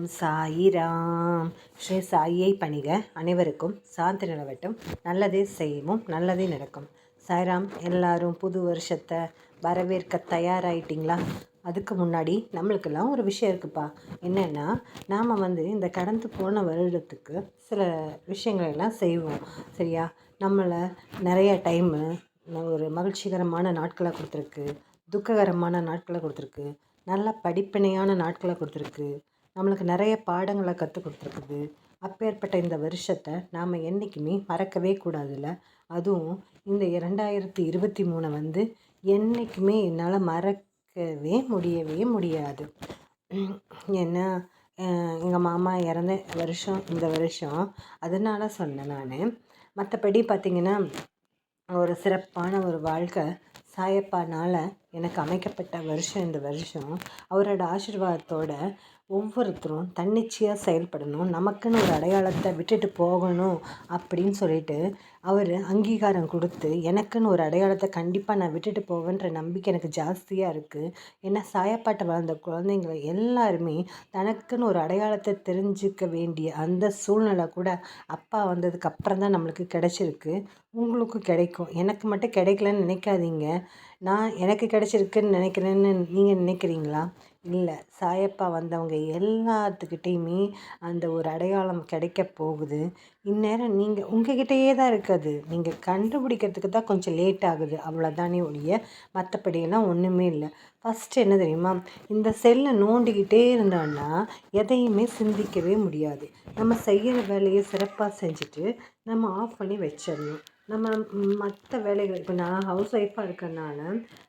ஓம் சாயிராம். ஸ்ரீ சாயியை பணிக. அனைவருக்கும் சாந்தி நிலவட்டும். நல்லதே செய்வோம் நல்லதே நடக்கும். சாய்ராம் எல்லாரும் புது வருஷத்தை வரவேற்க தயாராகிட்டிங்களா அதுக்கு முன்னாடி நம்மளுக்கெல்லாம் ஒரு விஷயம் இருக்குப்பா. என்னென்னா நாம் வந்து இந்த கடந்து போன வருடத்துக்கு சில விஷயங்களை எல்லாம் செய்வோம். சரியா? நம்மளை நிறைய டைமு ஒரு மகிழ்ச்சிகரமான நாட்களை கொடுத்துருக்கு. துக்ககரமான நாட்களை கொடுத்துருக்கு. நல்ல படிப்பினையான நாட்களை கொடுத்துருக்கு. நம்மளுக்கு நிறைய பாடங்களை கற்றுக் கொடுத்துருக்குது. அப்பேற்பட்ட இந்த வருஷத்தை நாம் என்றைக்குமே மறக்கவே கூடாதுல்ல. அதுவும் இந்த இரண்டாயிரத்தி இருபத்தி மூணை வந்து என்றைக்குமே என்னால் மறக்கவே முடியவே முடியாது. ஏன்னா எங்கள் மாமா இறந்த வருஷம் இந்த வருஷம். அதனால் சொன்னேன் நான். மற்றபடி பார்த்திங்கன்னா ஒரு சிறப்பான ஒரு வாழ்க்கை சாயப்பானால் எனக்கு அமைக்கப்பட்ட வருஷம் இந்த வருஷம். அவரோட ஆசீர்வாதத்தோட ஒவ்வொருத்தரும் தன்னிச்சையாக செயல்படணும் நமக்குன்னு ஒரு அடையாளத்தை விட்டுட்டு போகணும் அப்படின்னு சொல்லிட்டு அவர் அங்கீகாரம் கொடுத்து எனக்குன்னு ஒரு அடையாளத்தை கண்டிப்பாக நான் விட்டுட்டு போவேன்ற நம்பிக்கை எனக்கு ஜாஸ்தியாக இருக்குது ஏன்னா சாயப்பாட்டை வளர்ந்த குழந்தைங்க எல்லாருமே தனக்குன்னு ஒரு அடையாளத்தை தெரிஞ்சுக்க வேண்டிய அந்த சூழ்நிலை கூட அப்பா வந்ததுக்கு அப்புறம் தான் நம்மளுக்கு கிடச்சிருக்கு. உங்களுக்கும் கிடைக்கும். எனக்கு மட்டும் கிடைக்கலன்னு நினைக்காதீங்க. நான் எனக்கு கிடச்சிருக்குன்னு நினைக்கிறேன்னு நீங்கள் நினைக்கிறீங்களா? இல்லை. சாயப்பா வந்தவங்க எல்லாத்துக்கிட்டேயுமே அந்த ஒரு அடையாளம் கிடைக்க போகுது. இந்நேரம் நீங்கள் உங்ககிட்டயே தான் இருக்குது நீங்கள் கண்டுபிடிக்கிறதுக்கு தான் கொஞ்சம் லேட் ஆகுது. அவ்வளோதானே ஒழிய மற்றபடியெல்லாம் ஒன்றுமே இல்லை. ஃபஸ்ட்டு என்ன தெரியுமா? இந்த செல்லை நோண்டிக்கிட்டே இருந்தோன்னா எதையுமே சிந்திக்கவே முடியாது. நம்ம செய்கிற வேலையை சிறப்பாக செஞ்சுட்டு நம்ம ஆஃப் பண்ணி வச்சிடணும். நம்ம மற்ற வேலைகள் இப்போ நான் ஹவுஸ் ஒய்ஃபாக இருக்கறனால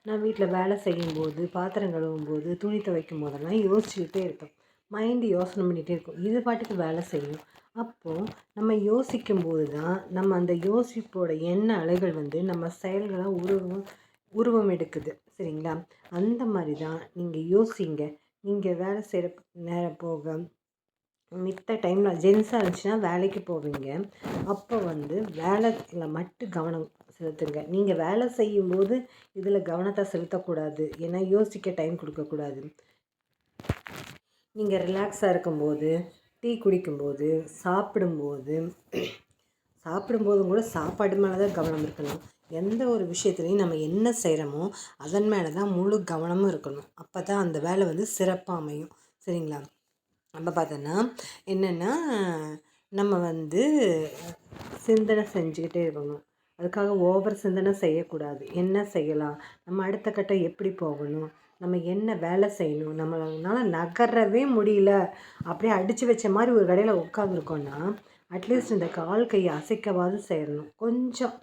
நான் வீட்டில் வேலை செய்யும்போது பாத்திரம் கழுவும் போது துணி துவைக்கும் போதெல்லாம் யோசிச்சுக்கிட்டே இருப்பேன் மைண்டு யோசனை பண்ணிகிட்டே இருக்கும். இது பாட்டுக்கு வேலை செய்யும். அப்போது நம்ம யோசிக்கும் போது தான் நம்ம அந்த யோசிப்போட எண்ண அலைகள் வந்து நம்ம செயல்களாக உருவம் உருவம் எடுக்குது. சரிங்களா? அந்த மாதிரி தான் நீங்கள் யோசிங்க. நீங்கள் வேலை செய்கிற நேரம் போக மித்த டைமில் ஜென்ஸாக இருந்துச்சுன்னா வேலைக்கு போவீங்க. அப்போ வந்து வேலையில் மட்டும் கவனம் செலுத்துங்க. நீங்கள் வேலை செய்யும்போது இதில் கவனத்தை செலுத்தக்கூடாது. ஏன்னா யோசிக்க டைம் கொடுக்கக்கூடாது. நீங்கள் ரிலாக்ஸாக இருக்கும்போது டீ குடிக்கும்போது சாப்பிடும்போது சாப்பிடும்போதும் கூட சாப்பாடு மேலே தான் கவனம் இருக்கணும். எந்த ஒரு விஷயத்துலையும் நம்ம என்ன செய்கிறோமோ அதன் மேலே தான் முழு கவனமும் இருக்கணும். அப்போ தான் அந்த வேலை வந்து சிறப்பாக அமையும். சரிங்களா? நம்ம பார்த்தோன்னா என்னென்னா நம்ம வந்து சிந்தனை செஞ்சுக்கிட்டே இருக்கணும். அதுக்காக ஓவர் சிந்தனை செய்யக்கூடாது. என்ன செய்யலாம்? நம்ம அடுத்த கட்டம் எப்படி போகணும்? நம்ம என்ன வேலை செய்யணும்? நம்மளால நகரவே முடியல. அப்படியே அடித்து வச்ச மாதிரி ஒரு கடையில் உட்காந்துருக்கோன்னா அட்லீஸ்ட் இந்த கால் கையை அசைக்கவாது செய்யணும். கொஞ்சம்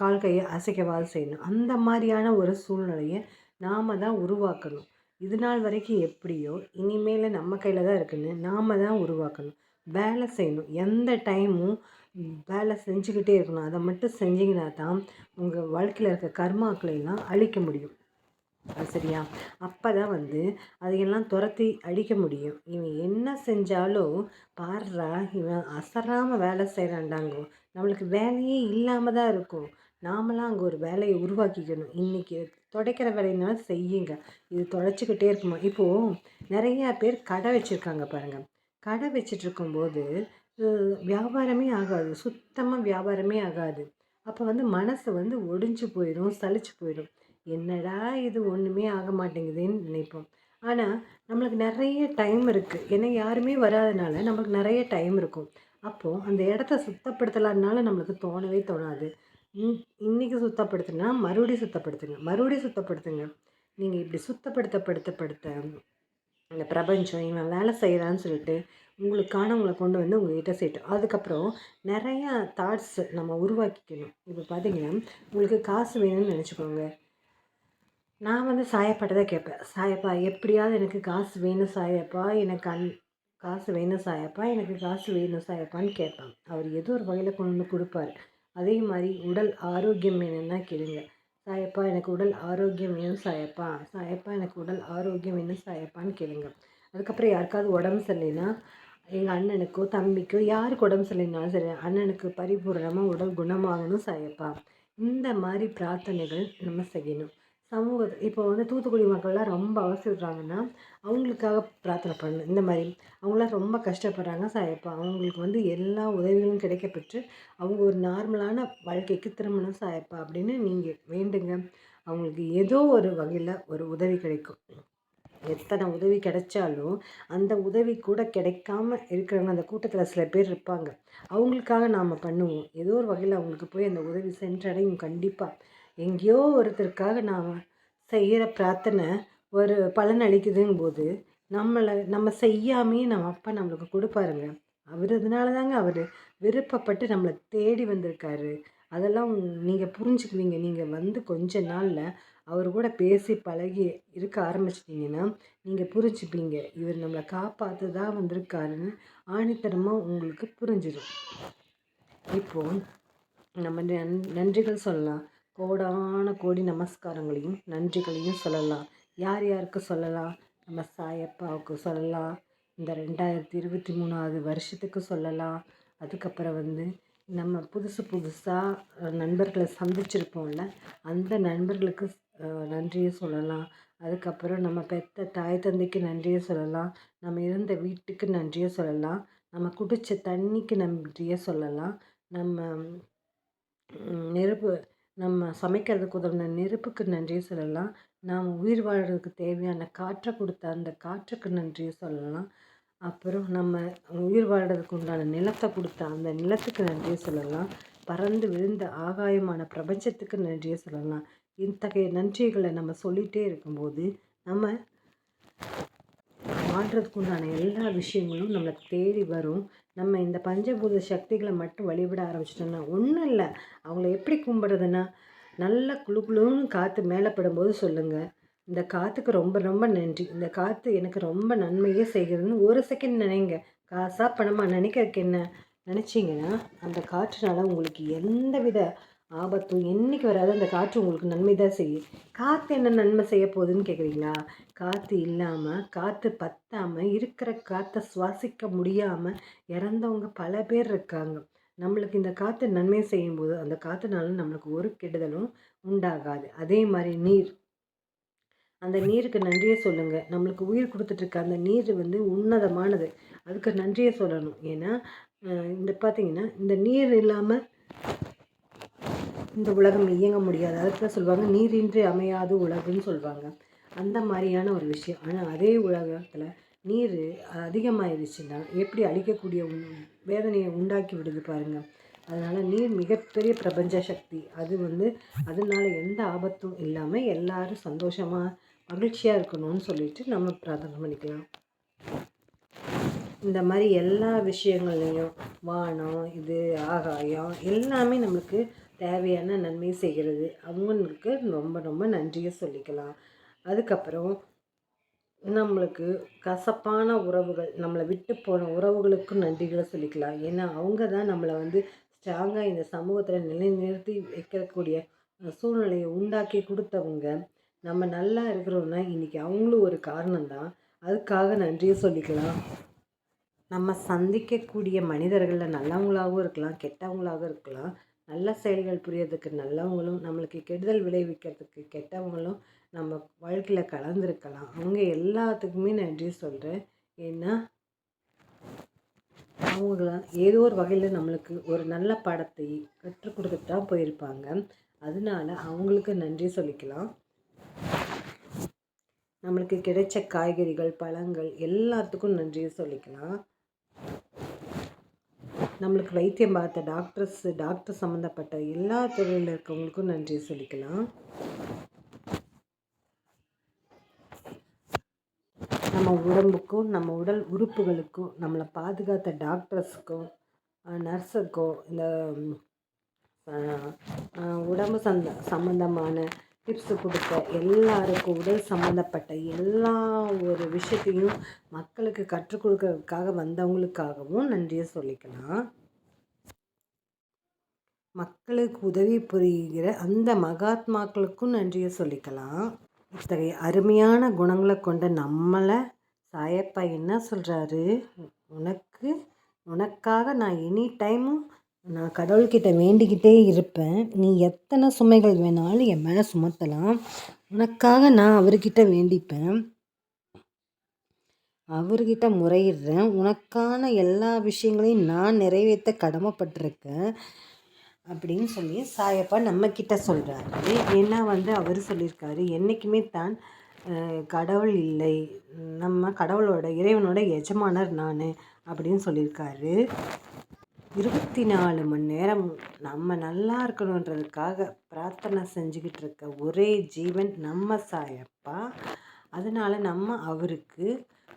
கால் கையை அசைக்கவாது செய்யணும். அந்த மாதிரியான ஒரு சூழ்நிலையை நாம் தான் உருவாக்கணும். இது நாள் வரைக்கும் எப்படியோ இனிமேல் நம்ம கையில் தான் இருக்குன்னு நாம் தான் உருவாக்கணும். வேலை செய்யணும். எந்த டைமும் வேலை செஞ்சுக்கிட்டே இருக்கணும். அதை மட்டும் செஞ்சிங்கன்னா தான் உங்கள் வாழ்க்கையில் இருக்க கர்மாக்களையெல்லாம் அழிக்க முடியும். சரியா? அப்போ தான் வந்து அதையெல்லாம் துரத்தி அடிக்க முடியும். இவன் என்ன செஞ்சாலும் பாடுறா இவன் அசராமல் வேலை செய்கிறான்டாங்கோ நம்மளுக்கு வேலையே இல்லாமல் தான் இருக்கும். நாமளாம் அங்கே ஒரு வேலையை உருவாக்கிக்கணும். இன்றைக்கி துடைக்கிற வேலையினால செய்யுங்க. இது துடைச்சிக்கிட்டே இருக்குமா இப்போது நிறையா பேர் கடை வச்சுருக்காங்க பாருங்கள் கடை வச்சிட்ருக்கும்போது வியாபாரமே ஆகாது. சுத்தமாக வியாபாரமே ஆகாது. அப்போ வந்து மனசு வந்து ஒடிஞ்சு போயிடும் சளிச்சு போயிடும். என்னடா இது ஒன்றுமே ஆக மாட்டேங்குதுன்னு நினைப்போம். ஆனால் நம்மளுக்கு நிறைய டைம் இருக்குது ஏன்னா யாருமே வராதனால நம்மளுக்கு நிறைய டைம் இருக்கும். அப்போது அந்த இடத்த சுத்தப்படுத்தலான்னாலும் நம்மளுக்கு தோணவே தோணாது. இன்றைக்கி சுத்தப்படுத்துனா மறுபடியும் சுத்தப்படுத்துங்க. மறுபடியும் சுத்தப்படுத்துங்க. நீங்கள் இப்படி சுத்தப்படுத்தப்படுத்தப்படுத்த இந்த பிரபஞ்சம் இவன் வேலை செய்கிறான்னு சொல்லிட்டு உங்களுக்கானவங்களை கொண்டு வந்து உங்கள்கிட்ட சேர்த்து. அதுக்கப்புறம் நிறையா தாட்ஸ் நம்ம உருவாக்கிக்கணும். இப்போ பார்த்தீங்கன்னா உங்களுக்கு காசு வேணும்னு நினச்சிக்கோங்க. நான் வந்து சாயப்பாட்டை தான் கேட்பேன். சாயப்பா எப்படியாவது எனக்கு காசு வேணும் சாயப்பா எனக்கு அன் காசு வேணும் சாயப்பா எனக்கு காசு வேணும் சாயப்பான்னு கேட்பேன். அவர் ஏதோ ஒரு வகையில் கொண்டு வந்து கொடுப்பாரு. அதே மாதிரி உடல் ஆரோக்கியம் வேணும்னா கேளுங்க. சாயப்பா எனக்கு உடல் ஆரோக்கியம் வேணும் சாயப்பா? சாயப்பா எனக்கு உடல் ஆரோக்கியம் வேணும் சாயப்பான்னு கேளுங்க. அதுக்கப்புறம் யாருக்காவது உடம்பு சரியில்லைன்னா எங்கள் அண்ணனுக்கோ தம்பிக்கோ யாருக்கு உடம்பு சரியில்லைனாலும் சரி அண்ணனுக்கு பரிபூர்ணமாக உடல் குணமாகணும் சாயப்பா. இந்த மாதிரி பிரார்த்தனைகள் நம்ம செய்யணும். சமூக இப்போ வந்து தூத்துக்குடி மக்கள்லாம் ரொம்ப அவசரப்படுறாங்கன்னா அவங்களுக்காக பிரார்த்தனை பண்ணணும் இந்த மாதிரி. அவங்களாம் ரொம்ப கஷ்டப்படுறாங்க. சாயப்பா அவங்களுக்கு வந்து எல்லா உதவிகளும் கிடைக்கப்பெற்று அவங்க ஒரு நார்மலான வாழ்க்கைக்கு திருமணம் சாயப்பா அப்படின்னு நீங்கள் வேண்டுங்க. அவங்களுக்கு ஏதோ ஒரு வகையில் ஒரு உதவி கிடைக்கும். எத்தனை உதவி கிடைச்சாலும் அந்த உதவி கூட கிடைக்காம இருக்கிறவங்க அந்த கூட்டத்தில் சில பேர் இருப்பாங்க. அவங்களுக்காக நாம் பண்ணுவோம். ஏதோ ஒரு வகையில் அவங்களுக்கு போய் அந்த உதவி சென்றடையும் கண்டிப்பாக எங்கேயோ ஒருத்தருக்காக நாம் செய்கிற பிரார்த்தனை ஒரு பலன் அளிக்குதுங்கும் போது நம்மளை நம்ம செய்யாமையே நம்ம அப்பா நம்மளுக்கு கொடுப்பாருங்க. அவர் அதனால தாங்க அவர் விருப்பப்பட்டு நம்மளை தேடி வந்திருக்காரு. அதெல்லாம் நீங்கள் புரிஞ்சுக்குவீங்க. நீங்கள் வந்து கொஞ்ச நாளில் அவர் கூட பேசி பழகி இருக்க ஆரம்பிச்சிட்டிங்கன்னா நீங்கள் புரிஞ்சுப்பீங்க. இவர் நம்மளை காப்பாற்ற தான் வந்திருக்காருன்னு ஆணித்தரமாக உங்களுக்கு புரிஞ்சிடும். இப்போது நம்ம நன் நன்றிகள் சொல்லலாம். கோடான கோடி நமஸ்காரங்களையும் நன்றிகளையும் சொல்லலாம். யார் யாருக்கு சொல்லலாம்? நம்ம சாயப்பாவுக்கு சொல்லலாம். இந்த ரெண்டாயிரத்தி இருபத்தி மூணாவது வருஷத்துக்கு சொல்லலாம். அதுக்கப்புறம் வந்து நம்ம புதுசு புதுசாக நண்பர்களை சந்திச்சிருப்போம்ல அந்த நண்பர்களுக்கு நன்றியை சொல்லலாம். அதுக்கப்புறம் நம்ம பெற்ற தாய் தந்தைக்கு நன்றியை சொல்லலாம். நம்ம இருந்த வீட்டுக்கு நன்றியை சொல்லலாம். நம்ம குடித்த தண்ணிக்கு நன்றியை சொல்லலாம். நம்ம நெருப்பு நம்ம சமைக்கிறதுக்கு உதவின நெருப்புக்கு நன்றி சொல்லலாம். நாம் உயிர் வாழ்கிறதுக்கு தேவையான காற்றை கொடுத்த அந்த காற்றுக்கு நன்றியை சொல்லலாம். அப்புறம் நம்ம உயிர் வாழ்கிறதுக்கு உண்டான நிலத்தை கொடுத்த அந்த நிலத்துக்கு நன்றியை சொல்லலாம். பறந்து விழுந்த ஆகாயமான பிரபஞ்சத்துக்கு நன்றியை சொல்லலாம். இத்தகைய நன்றிகளை நம்ம சொல்லிகிட்டே இருக்கும்போது நம்ம வாழ்கிறதுக்கு உண்டான எல்லா விஷயங்களும் நம்மளை தேடி வரும். நம்ம இந்த பஞ்சபூத சக்திகளை மட்டும் வழிபட ஆரம்பிச்சிட்டோம்னா ஒன்றும் இல்லை. அவங்கள எப்படி கும்பிட்றதுன்னா நல்லா குழு குழுன்னு காற்று மேலே படும்போது சொல்லுங்கள் இந்த காற்றுக்கு ரொம்ப ரொம்ப நன்றி. இந்த காற்று எனக்கு ரொம்ப நன்மையே செய்கிறதுன்னு ஒரு செகண்ட் நினைங்க. காசாக பணமாக நினைக்கிறதுக்கு என்ன? நினச்சிங்கன்னா அந்த காற்றுனால உங்களுக்கு எந்த வித ஆபத்தும் என்றைக்கு வராது அந்த காற்று உங்களுக்கு நன்மை தான் செய்யும். காற்று என்ன நன்மை செய்ய போகுதுன்னு கேட்குறீங்களா காற்று இல்லாமல் காற்று பற்றாமல் இருக்கிற காற்றை சுவாசிக்க முடியாமல் இறந்தவங்க பல பேர் இருக்காங்க. நம்மளுக்கு இந்த காற்று நன்மை செய்யும்போது அந்த காற்றுனால நம்மளுக்கு ஒரு கெடுதலும் உண்டாகாது. அதே மாதிரி நீர். அந்த நீருக்கு நன்றியை சொல்லுங்கள் நம்மளுக்கு உயிர் கொடுத்துட்ருக்க அந்த நீர் வந்து உன்னதமானது. அதுக்கு நன்றியை சொல்லணும். ஏன்னா இந்த பார்த்திங்கன்னா இந்த நீர் இல்லாமல் இந்த உலகம் இயங்க முடியாது. அதுக்கு தான் சொல்லுவாங்க நீரின்றி அமையாது உலகுன்னு சொல்லுவாங்க. அந்த மாதிரியான ஒரு விஷயம். ஆனால் அதே உலகத்தில் நீர் அதிகமாகிடுச்சுன்னா எப்படி அழிக்கக்கூடிய வேதனையை உண்டாக்கி விடுது பாருங்கள் அதனால் நீர் மிகப்பெரிய பிரபஞ்ச சக்தி. அது வந்து அதனால் எந்த ஆபத்தும் இல்லாமல் எல்லாரும் சந்தோஷமாக மகிழ்ச்சியாக இருக்கணும்னு சொல்லிட்டு நம்ம பிரார்த்தனை பண்ணிக்கலாம். இந்த மாதிரி எல்லா விஷயங்கள்லேயும் வானம் இது ஆகாயம் எல்லாமே நம்மளுக்கு தேவையான நன்மை செய்கிறது. அவங்களுக்கு ரொம்ப ரொம்ப நன்றியை சொல்லிக்கலாம். அதுக்கப்புறம் நம்மளுக்கு கசப்பான உறவுகள் நம்மளை விட்டு போன உறவுகளுக்கும் நன்றிகளை சொல்லிக்கலாம். ஏன்னா அவங்க தான் நம்மளை வந்து ஸ்ட்ராங்காக இந்த சமூகத்தில் நிலைநிறுத்தி வைக்கக்கூடிய சூழ்நிலையை உண்டாக்கி கொடுத்தவங்க. நம்ம நல்லா இருக்கிறோன்னா இன்றைக்கி அவங்களும் ஒரு காரணம்தான் அதுக்காக நன்றியை சொல்லிக்கலாம். நம்ம சந்திக்கக்கூடிய மனிதர்களில் நல்லவங்களாகவும் இருக்கலாம் கெட்டவங்களாகவும் இருக்கலாம். நல்ல செயல்கள் புரியறதுக்கு நல்லவங்களும் நம்மளுக்கு கெடுதல் விளைவிக்கிறதுக்கு கெட்டவங்களும் நம்ம வாழ்க்கையில் கலந்துருக்கலாம். அவங்க எல்லாத்துக்குமே நன்றி சொல்கிறேன் ஏன்னா அவங்களாம் ஏதோ ஒரு வகையில் நம்மளுக்கு ஒரு நல்ல பாடத்தை கற்றுக் கொடுத்துட்டு தான் போயிருப்பாங்க. அதனால அவங்களுக்கு நன்றி சொல்லிக்கலாம். நம்மளுக்கு கிடைச்ச காய்கறிகள் பழங்கள் எல்லாத்துக்கும் நன்றியை சொல்லிக்கலாம். நம்மளுக்கு வைத்தியம் பார்த்த டாக்டர்ஸ் டாக்டர் சம்மந்தப்பட்ட எல்லா துறையில் இருக்கவங்களுக்கும் நன்றி சொல்லிக்கலாம். நம்ம உடம்புக்கும் நம்ம உடல் உறுப்புகளுக்கும் நம்மளை பாதுகாத்த டாக்டர்ஸுக்கும் நர்ஸுக்கும் இந்த உடம்பு சந்த சம்மந்தமான டிப்ஸு கொடுத்த எல்லாருக்கும் உடல் சம்மந்தப்பட்ட எல்லா ஒரு விஷயத்தையும் மக்களுக்கு கற்றுக் கொடுக்கறதுக்காக வந்தவங்களுக்காகவும் நன்றியை சொல்லிக்கலாம். மக்களுக்கு உதவி புரிகிற அந்த மகாத்மாக்களுக்கும் நன்றியை சொல்லிக்கலாம். இத்தகைய அருமையான குணங்களை கொண்ட நம்மளை சாயப்பா என்ன சொல்கிறாரு உனக்கு உனக்காக நான் எனி டைமும் நான் கடவுள்கிட்ட வேண்டிக்கிட்டே இருப்பேன். நீ எத்தனை சுமைகள் வேணாலும் என் மேலே சுமத்தலாம். உனக்காக நான் அவர்கிட்ட வேண்டிப்பேன். அவர்கிட்ட முறையிடுறேன். உனக்கான எல்லா விஷயங்களையும் நான் நிறைவேற்ற கடமைப்பட்டிருக்கேன் அப்படின்னு சொல்லி சாயப்பா நம்மக்கிட்ட சொல்கிறாரு ஏன்னா வந்து அவர் சொல்லியிருக்காரு என்றைக்குமே தான் கடவுள் இல்லை. நம்ம கடவுளோட இறைவனோட எஜமானர் நான் அப்படின்னு சொல்லியிருக்காரு. இருபத்தி நாலு மணி நேரம் நம்ம நல்லா இருக்கணுன்றதுக்காக பிரார்த்தனை செஞ்சுக்கிட்டு இருக்க ஒரே ஜீவன் நம்ம சாயப்பா. அதனால் நம்ம அவருக்கு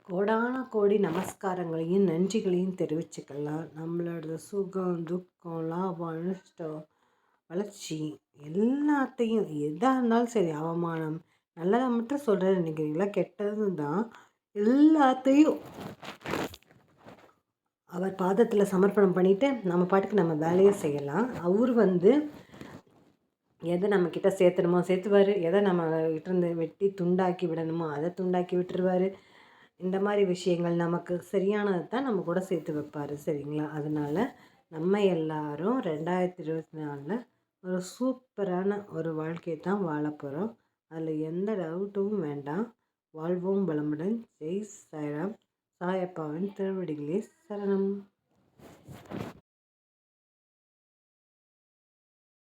கோடான கோடி நமஸ்காரங்களையும் நன்றிகளையும் தெரிவிச்சுக்கலாம். நம்மளோட சுகம் துக்கம் லாபம் நஷ்டம் வளர்ச்சி எல்லாத்தையும் எதாக இருந்தாலும் சரி அவமானம் நல்லதை மட்டும் சொல்கிறேன் நினைக்கிறீங்களா? கெட்டதும் தான் எல்லாத்தையும் அவர் பாதத்தில் சமர்ப்பணம் பண்ணிவிட்டு நம்ம பாட்டுக்கு நம்ம வேலையை செய்யலாம். அவர் வந்து எதை நம்மக்கிட்ட சேர்த்தணுமோ சேர்த்துவார். எதை நம்ம கிட்டேருந்து வெட்டி துண்டாக்கி விடணுமோ அதை துண்டாக்கி விட்டுருவார். இந்த மாதிரி விஷயங்கள் நமக்கு சரியானதை தான் நம்ம கூட சேர்த்து வைப்பார். சரிங்களா? அதனால் நம்ம எல்லாரும் ரெண்டாயிரத்தி இருபத்தி நாலில் ஒரு சூப்பரான ஒரு வாழ்க்கையை தான் வாழ போகிறோம் அதில் எந்த டவுட்டும் வேண்டாம். வாழ்வோம் வளமுடன். ஜெய் சாய்ராம். சாயப்பாவின் திருவடிகளே சரணம்